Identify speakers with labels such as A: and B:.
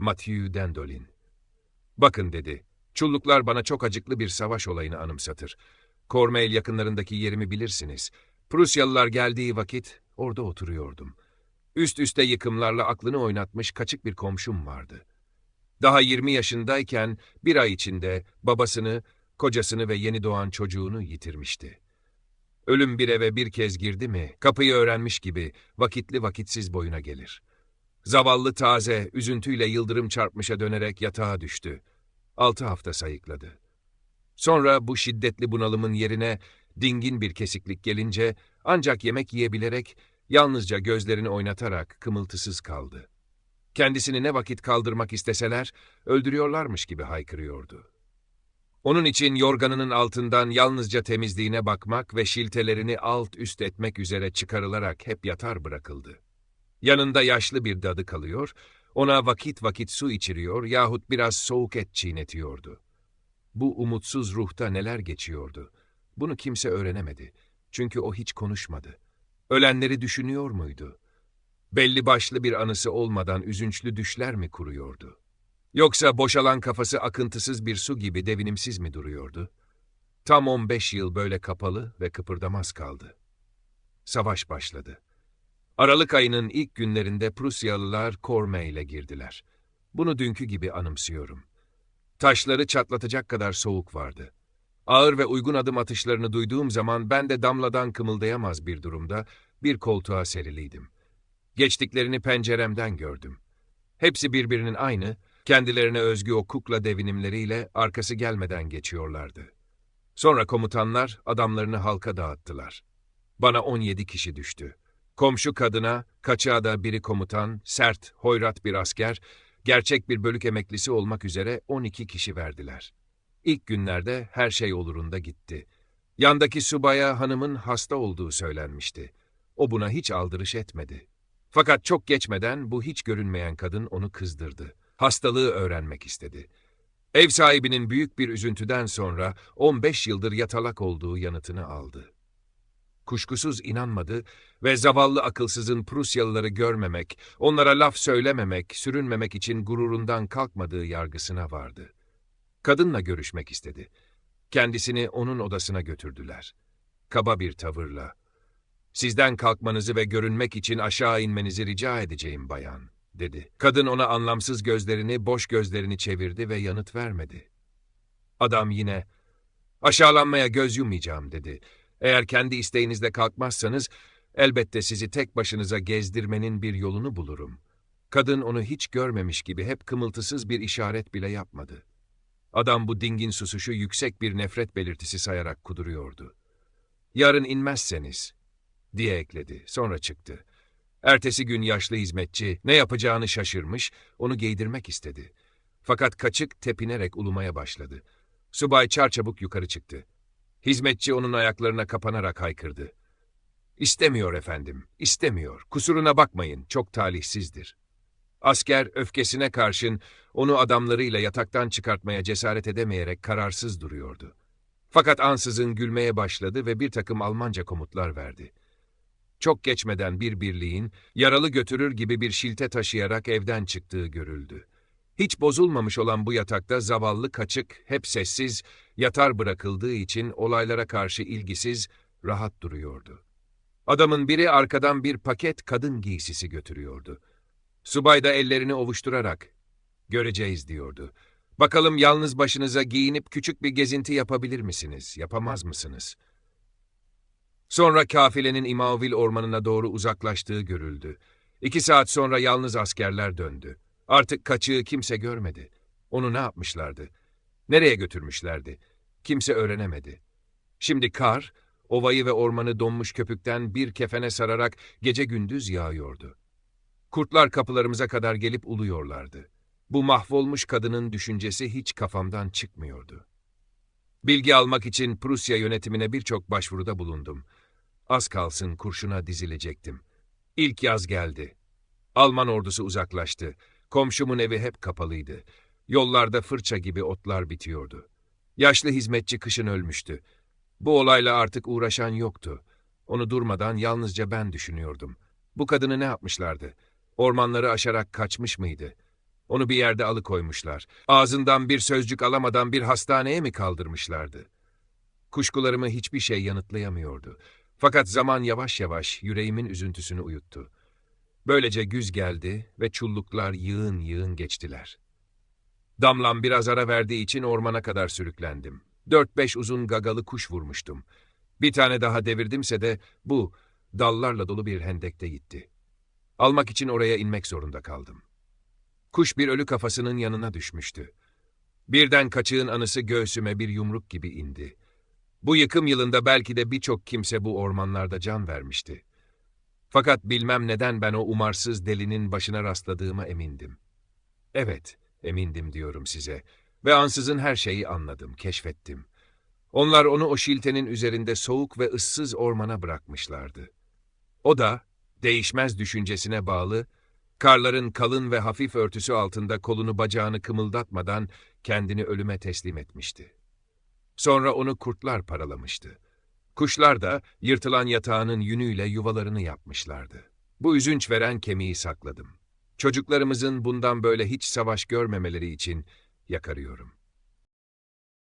A: Mathieu Dendolin. Bakın dedi, çulluklar bana çok acıklı bir savaş olayını anımsatır. Kormel yakınlarındaki yerimi bilirsiniz. Prusyalılar geldiği vakit orada oturuyordum. Üst üste yıkımlarla aklını oynatmış kaçık bir komşum vardı. Daha 20 yaşındayken bir ay içinde babasını, kocasını ve yeni doğan çocuğunu yitirmişti. Ölüm bir eve bir kez girdi mi, kapıyı öğrenmiş gibi vakitli vakitsiz boyuna gelir. Zavallı taze, üzüntüyle yıldırım çarpmışa dönerek yatağa düştü. Altı hafta sayıkladı. Sonra bu şiddetli bunalımın yerine dingin bir kesiklik gelince ancak yemek yiyebilerek, yalnızca gözlerini oynatarak kımıltısız kaldı. Kendisini ne vakit kaldırmak isteseler, öldürüyorlarmış gibi haykırıyordu. Onun için yorganının altından yalnızca temizliğine bakmak ve şiltelerini alt üst etmek üzere çıkarılarak hep yatar bırakıldı. Yanında yaşlı bir dadı kalıyor, ona vakit vakit su içiriyor yahut biraz soğuk et çiğnetiyordu. Bu umutsuz ruhta neler geçiyordu? Bunu kimse öğrenemedi. Çünkü o hiç konuşmadı. Ölenleri düşünüyor muydu? Belli başlı bir anısı olmadan üzünçlü düşler mi kuruyordu? Yoksa boşalan kafası akıntısız bir su gibi devinimsiz mi duruyordu? Tam 15 yıl böyle kapalı ve kıpırdamaz kaldı. Savaş başladı. Aralık ayının ilk günlerinde Prusyalılar Korme ile girdiler. Bunu dünkü gibi anımsıyorum. Taşları çatlatacak kadar soğuk vardı. Ağır ve uygun adım atışlarını duyduğum zaman ben de damladan kımıldayamaz bir durumda bir koltuğa seriliydim. Geçtiklerini penceremden gördüm. Hepsi birbirinin aynı, kendilerine özgü o kukla devinimleriyle arkası gelmeden geçiyorlardı. Sonra komutanlar adamlarını halka dağıttılar. Bana 17 kişi düştü. Komşu kadına, kaçağa da biri komutan, sert, hoyrat bir asker, gerçek bir bölük emeklisi olmak üzere 12 kişi verdiler. İlk günlerde her şey olurunda gitti. Yandaki subaya hanımın hasta olduğu söylenmişti. O buna hiç aldırış etmedi. Fakat çok geçmeden bu hiç görünmeyen kadın onu kızdırdı. Hastalığı öğrenmek istedi. Ev sahibinin büyük bir üzüntüden sonra 15 yıldır yatalak olduğu yanıtını aldı. Kuşkusuz inanmadı ve zavallı akılsızın Prusyalıları görmemek, onlara laf söylememek, sürünmemek için gururundan kalkmadığı yargısına vardı. Kadınla görüşmek istedi. Kendisini onun odasına götürdüler. Kaba bir tavırla, ''Sizden kalkmanızı ve görünmek için aşağı inmenizi rica edeceğim bayan.'' dedi. Kadın ona anlamsız gözlerini, boş gözlerini çevirdi ve yanıt vermedi. Adam yine, ''Aşağılanmaya göz yummayacağım.'' dedi. Eğer kendi isteğinizle kalkmazsanız, elbette sizi tek başınıza gezdirmenin bir yolunu bulurum. Kadın onu hiç görmemiş gibi hep kımıltısız bir işaret bile yapmadı. Adam bu dingin susuşu yüksek bir nefret belirtisi sayarak kuduruyordu. Yarın inmezseniz, diye ekledi. Sonra çıktı. Ertesi gün yaşlı hizmetçi ne yapacağını şaşırmış, onu giydirmek istedi. Fakat kaçık tepinerek ulumaya başladı. Subay çarçabuk yukarı çıktı. Hizmetçi onun ayaklarına kapanarak haykırdı. İstemiyor efendim, istemiyor. Kusuruna bakmayın, çok talihsizdir. Asker öfkesine karşın onu adamlarıyla yataktan çıkartmaya cesaret edemeyerek kararsız duruyordu. Fakat ansızın gülmeye başladı ve bir takım Almanca komutlar verdi. Çok geçmeden bir birliğin yaralı götürür gibi bir şilte taşıyarak evden çıktığı görüldü. Hiç bozulmamış olan bu yatakta zavallı kaçık, hep sessiz, yatar bırakıldığı için olaylara karşı ilgisiz, rahat duruyordu. Adamın biri arkadan bir paket kadın giysisi götürüyordu. Subay da ellerini ovuşturarak, göreceğiz diyordu. Bakalım yalnız başınıza giyinip küçük bir gezinti yapabilir misiniz, yapamaz mısınız? Sonra kafilenin İmavil ormanına doğru uzaklaştığı görüldü. İki saat sonra yalnız askerler döndü. Artık kaçığı kimse görmedi. Onu ne yapmışlardı? Nereye götürmüşlerdi? Kimse öğrenemedi. Şimdi kar, ovayı ve ormanı donmuş köpükten bir kefene sararak gece gündüz yağıyordu. Kurtlar kapılarımıza kadar gelip uluyorlardı. Bu mahvolmuş kadının düşüncesi hiç kafamdan çıkmıyordu. Bilgi almak için Prusya yönetimine birçok başvuruda bulundum. Az kalsın kurşuna dizilecektim. İlk yaz geldi. Alman ordusu uzaklaştı. Komşumun evi hep kapalıydı. Yollarda fırça gibi otlar bitiyordu. Yaşlı hizmetçi kışın ölmüştü. Bu olayla artık uğraşan yoktu. Onu durmadan yalnızca ben düşünüyordum. Bu kadını ne yapmışlardı? Ormanları aşarak kaçmış mıydı? Onu bir yerde alıkoymuşlar. Ağzından bir sözcük alamadan bir hastaneye mi kaldırmışlardı? Kuşkularımı hiçbir şey yanıtlayamıyordu. Fakat zaman yavaş yavaş yüreğimin üzüntüsünü uyuttu. Böylece güz geldi ve çulluklar yığın yığın geçtiler. Damlam biraz ara verdiği için ormana kadar sürüklendim. Dört beş uzun gagalı kuş vurmuştum. Bir tane daha devirdimse de bu dallarla dolu bir hendekte gitti. Almak için oraya inmek zorunda kaldım. Kuş bir ölü kafasının yanına düşmüştü. Birden kaçığın anısı göğsüme bir yumruk gibi indi. Bu yıkım yılında belki de birçok kimse bu ormanlarda can vermişti. Fakat bilmem neden ben o umarsız delinin başına rastladığıma emindim. Evet, emindim diyorum size. Ve ansızın her şeyi anladım, keşfettim. Onlar onu o şiltenin üzerinde soğuk ve ıssız ormana bırakmışlardı. O da, değişmez düşüncesine bağlı, karların kalın ve hafif örtüsü altında kolunu bacağını kımıldatmadan kendini ölüme teslim etmişti. Sonra onu kurtlar paralamıştı. Kuşlar da yırtılan yatağının yünüyle yuvalarını yapmışlardı. Bu üzünç veren kemiği sakladım. Çocuklarımızın bundan böyle hiç savaş görmemeleri için yakarıyorum.